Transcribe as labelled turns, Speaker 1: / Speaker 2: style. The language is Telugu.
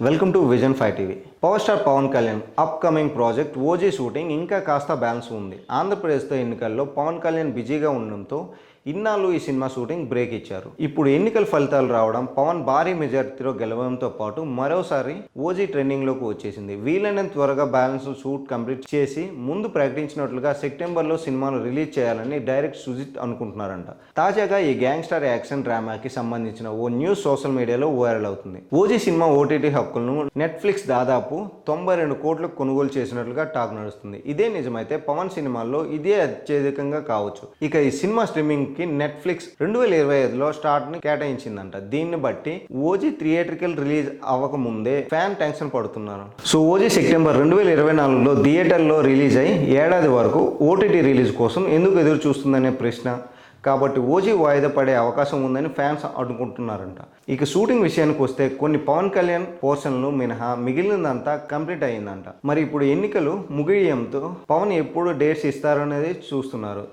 Speaker 1: Welcome to Vision Five TV power star Pawan Kalyan upcoming project OG shooting ఇంకా కాస్త బ్యాలెన్స్ ఉంది. ఆంధ్రప్రదేశ్తో ఎన్నికల్లో పవన్ కళ్యాణ్ బిజీగా ఉండడంతో ఇన్నాళ్ళు ఈ సినిమా షూటింగ్ బ్రేక్ ఇచ్చారు. ఇప్పుడు ఎన్నికల ఫలితాలు రావడం పవన్ భారీ మెజార్టీలో గెలవడంతో పాటు మరోసారి ఓజీ ట్రెండింగ్లోకి వచ్చేసింది. వీలైనంత త్వరగా బ్యాలెన్స్ షూట్ కంప్లీట్ చేసి ముందు ప్రకటించినట్లుగా సెప్టెంబర్లో సినిమాను రిలీజ్ చేయాలని డైరెక్ట్ సుజిత్ అనుకుంటున్నారంట. తాజాగా ఈ గ్యాంగ్స్టర్ యాక్షన్ డ్రామాకి సంబంధించిన ఓ న్యూస్ సోషల్ మీడియాలో వైరల్ అవుతుంది. ఓజీ సినిమా ఓటీటీ హక్కులను నెట్ఫ్లిక్స్ దాదాపు తొంభై రెండు కోట్లకు కొనుగోలు చేసినట్లుగా టాక్ నడుస్తుంది. ఇదే నిజమైతే పవన్ సినిమాల్లో ఇదే అత్యధికంగా కావచ్చు. ఇక ఈ సినిమా స్ట్రీమింగ్ కి నెట్ఫ్లిక్స్ రెండు వేల ఇరవై ఐదులో స్టార్ట్ని కేటాయించిందంట. దీన్ని బట్టి ఓజీ థియేట్రికల్ రిలీజ్ అవ్వక ముందే ఫ్యాన్ టెన్షన్ పడుతున్నారు. సో ఓజీ సెప్టెంబర్ రెండు వేల ఇరవై నాలుగులో థియేటర్లో రిలీజ్ అయి ఏడాది వరకు ఓటీటీ రిలీజ్ కోసం ఎందుకు ఎదురు చూస్తుందనే ప్రశ్న. కాబట్టి ఓజీ వాయిదా పడే అవకాశం ఉందని ఫ్యాన్స్ అనుకుంటున్నారంట. ఇక షూటింగ్ విషయానికి వస్తే కొన్ని పవన్ కళ్యాణ్ పోర్షన్లు మినహా మిగిలినదంతా కంప్లీట్ అయిందంట మరి ఇప్పుడు ఎన్నికలు ముగియడంతో పవన్ ఎప్పుడు డేట్స్ ఇస్తారనేది చూస్తున్నారు.